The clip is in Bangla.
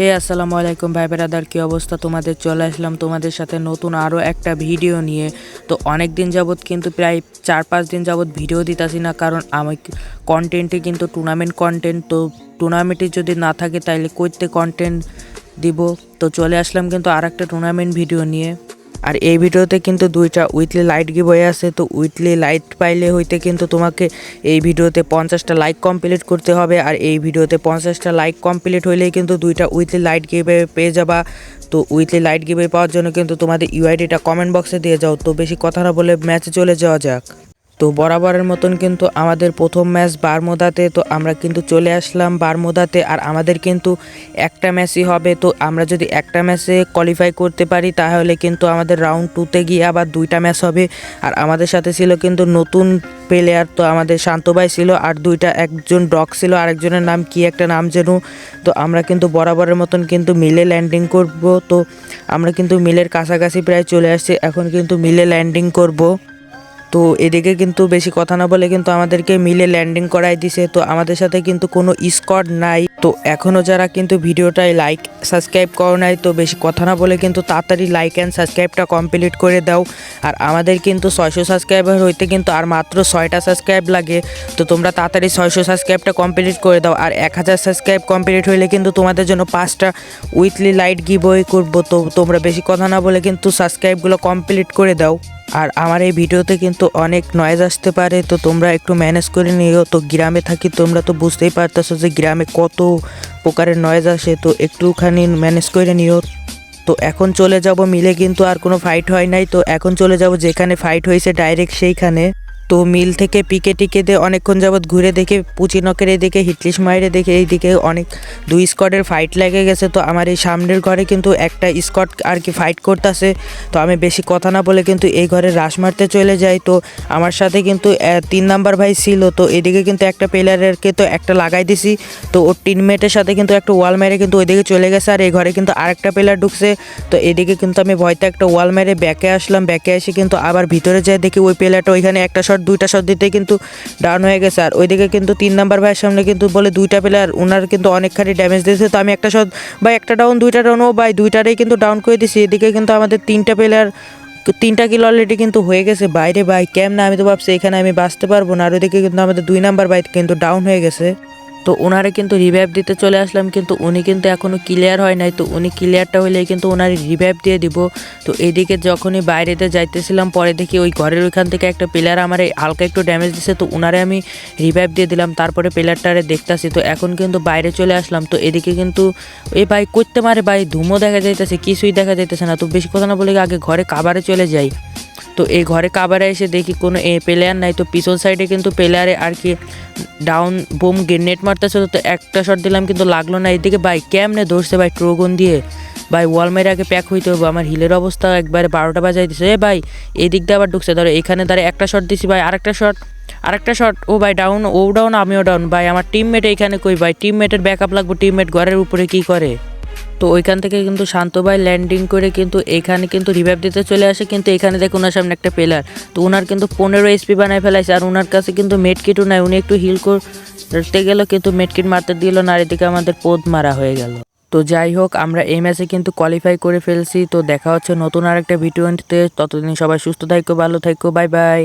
হে, আসসালামু আলাইকুম ভাই বেরাদার, কী অবস্থা? তোমাদের চলে আসলাম তোমাদের সাথে নতুন আরও একটা ভিডিও নিয়ে। তো অনেক দিন যাবৎ কিন্তু প্রায় চার পাঁচ দিন যাবৎ ভিডিও দিতাছি না, কারণ আমি কন্টেন্টে কিন্তু টুর্নামেন্ট কন্টেন্ট তো টুর্নামেন্টে যদি না থাকে তাইলে করতে কন্টেন্ট দিব। তো চলে আসলাম কিন্তু আর একটা টুর্নামেন্ট ভিডিও নিয়ে। আর এই ভিডিওতে কিন্তু দুইটা উইথলি লাইট গিবয়ে আছে, তো উইথলি লাইট পাইলে হইতে কিন্তু তোমাকে এই ভিডিওতে পঞ্চাশটা লাইক কমপ্লিট করতে হবে আর এই ভিডিওতে পঞ্চাশটা লাইক কমপ্লিট হইলেই কিন্তু দুইটা উইথলি লাইট গিবে পেয়ে যাবা। তো উইথলি লাইট গিবে পাওয়ার জন্য কিন্তু তোমাদের ইউআইডিটা কমেন্ট বক্সে দিয়ে যাও। তো বেশি কথা না বলে ম্যাচে চলে যাওয়া যাক। তো বরাবরের মতন কিন্তু আমাদের প্রথম ম্যাচ বারমোদাতে, তো আমরা কিন্তু চলে আসলাম বারমোদাতে। আর আমাদের কিন্তু একটা ম্যাচই হবে, তো আমরা যদি একটা ম্যাচে কোয়ালিফাই করতে পারি, তাহলে কিন্তু আমাদের রাউন্ড টুতে গিয়ে আবার দুইটা ম্যাচ হবে। আর আমাদের সাথে ছিল কিন্তু নতুন প্লেয়ার তো আমাদের শান্তবাই ছিল আর দুইটা, একজন ডগ ছিল, আরেকজনের নাম কি একটা নাম যেন তো আমরা কিন্তু বরাবরের মতন কিন্তু মিলে ল্যান্ডিং করব, তো আমরা কিন্তু মিলের কাছাকাছি প্রায় চলে আসছি, এখন কিন্তু মিলে ল্যান্ডিং করব। তো এদিকে কিন্তু বেশি কথা না বলে কিন্তু আমাদেরকে মিলে ল্যান্ডিং করাই দিছে। তো আমাদের সাথে কিন্তু কোনো স্কোয়াড নাই। তো এখনও যারা কিন্তু ভিডিওটায় লাইক সাবস্ক্রাইব করো নাই, তো বেশি কথা না বলে কিন্তু তাড়াতাড়ি লাইক অ্যান্ড সাবস্ক্রাইবটা কমপ্লিট করে দাও। আর আমাদের কিন্তু ছয়শো সাবস্ক্রাইবার হইতে কিন্তু আর মাত্র ছয়টা সাবস্ক্রাইব লাগে। তো তোমরা তাড়াতাড়ি ছয়শো সাবস্ক্রাইবটা কমপ্লিট করে দাও। আর এক হাজার সাবস্ক্রাইব কমপ্লিট হইলে কিন্তু তোমাদের জন্য পাঁচটা উইকলি লাইট গিবই করব। তো তোমরা বেশি কথা না বলে কিন্তু সাবস্ক্রাইবগুলো কমপ্লিট করে দাও। আর আমার এই ভিডিওতে কিন্তু অনেক নয়েজ আসতে পারে, তো তোমরা একটু ম্যানেজ করে নিও। তো গ্রামে থাকি, তোমরা তো বুঝতেই পারতেছো যে গ্রামে কত প্রকারের নয়েজ আসে, তো একটুখানি ম্যানেজ করে নিও। তো এখন চলে যাব মিলে, কিন্তু আর কোনো ফাইট হয় নাই, তো এখন চলে যাব যেখানে ফাইট হয়েছে ডাইরেক্ট সেইখানে। তো মিল থেকে পিকে টিকে দিয়ে অনেকক্ষণ যাবৎ ঘুরে দেখে পুচিনকের এদিকে, হিটলিশ মাইরে দেখে এইদিকে অনেক দুই স্কোয়াডের ফাইট লেগে গেছে। তো আমার এই সামনের ঘরে কিন্তু একটা স্কোয়াড আর কি ফাইট করতেছে। তো আমি বেশি কথা না বলে কিন্তু এই ঘরে রাশ মারতে চলে যাই। তো আমার সাথে কিন্তু তিন নাম্বার ভাই ছিল। তো এদিকে কিন্তু একটা প্লেয়ারেরকে তো একটা লাগাই দিছি। তো ওর টিমমেটের সাথে কিন্তু একটা ওয়াল মেরে কিন্তু ওইদিকে চলে গেছে। আর এই ঘরে কিন্তু আরেকটা প্লেয়ার ঢুকছে। তো এদিকে কিন্তু আমি ভয়তে একটা ওয়াল মেরে ব্যাকে আসলাম। ব্যাকে এসে কিন্তু আবার ভিতরে যাই দেখি ওই প্লেয়ারটা ওইখানে একটা শট দুইটা শট দিতে কিন্তু ডাউন হয়ে গেছে। আর ওইদিকে কিন্তু তিন নাম্বার ভাইয়ের সামনে কিন্তু বলে দুইটা প্লেয়ার ওনার কিন্তু অনেকখানি ড্যামেজ দিয়েছে। তো আমি একটা শট বা একটা ডাউন দুইটা ডাউন ও বাই দুইটারেই কিন্তু ডাউন করে দিছি। এদিকে কিন্তু আমাদের তিনটা প্লেয়ার তিনটা কিলো অলরেডি কিন্তু হয়ে গেছে। বাইরে বাই ক্যাম না আমি তো ভাবছি এখানে আমি বাঁচতে পারব না। আর ওইদিকে কিন্তু আমাদের দুই নাম্বার বাইক কিন্তু ডাউন হয়ে গেছে। তো ওনারে কিন্তু রিভাইভ দিতে চলে আসলাম, কিন্তু উনি কিন্তু এখনও ক্লিয়ার হয় নাই। তো উনি ক্লিয়ারটা হইলেই কিন্তু ওনার রিভাইভ দিয়ে দিব। তো এদিকে যখনই বাইরেতে যাইতেছিলাম, পরে দেখি ওই ঘরের ওইখান থেকে একটা প্লেয়ার আমার হালকা একটু ড্যামেজ দিছে, তো ওনারে আমি রিভাইভ দিয়ে দিলাম। তারপরে প্লেয়ারটারে দেখতাছি, তো এখন কিন্তু বাইরে চলে আসলাম। তো এদিকে কিন্তু এই ভাই করতে মারে ভাই, ধুমো দেখা যাইতেছে, কিছুই দেখা যাইতেছে না। তো বেশি কথা না বলে আগে ঘরে কাবারে চলে যাই। তো এই ঘরে কাবারে এসে দেখি কোনো এ প্লেয়ার নাই, তো পিছন সাইডে কিন্তু প্লেয়ারে আর কি ডাউন বোম গ্রেনেড মারতেছে তো একটা শট দিলাম কিন্তু লাগল না। এদিকে ভাই কেমনে ধরছে ভাই ট্রোগন দিয়ে? ভাই ওয়াল মেরে আগে প্যাক হইতে হবে, আমার হিলের অবস্থা একবারে বারোটা বাজাই দিছে। এ ভাই, এদিক দিয়ে আবার ঢুকছে, ধরো এখানে দাঁড়িয়ে একটা শট দিছি ভাই, আরেকটা শট আরেকটা শট ও ভাই ডাউন ও ডাউন আমিও ডাউন ভাই, আমার টিমমেট এখানে কই ভাই? টিমমেটের ব্যাকআপ লাগবো টিমমেট ঘরের উপরে কি করে? তো ওইখান থেকে কিন্তু শান্ত ভাই ল্যান্ডিং করে কিন্তু এখানে কিন্তু রিভাইভ দিতে চলে আসে। কিন্তু এখানে দেখো ওনার সামনে একটা প্লেয়ার তো ওনার কিন্তু পনেরো এসপি বানায় ফেলাইছে আর ওনার কাছে কিন্তু মেডকিটও নাই। উনি একটু হিল করতে গেল কিন্তু মেডকিট মারতে দিল না। আর এদিকে আমাদের পোদ মারা হয়ে গেল। তো যাই হোক, আমরা এই ম্যাচে কিন্তু কোয়ালিফাই করে ফেলছি। তো দেখা হচ্ছে নতুন আরেকটা ভিডিওতে ততদিন সবাই সুস্থ থাকো ভালো থাকো বাই বাই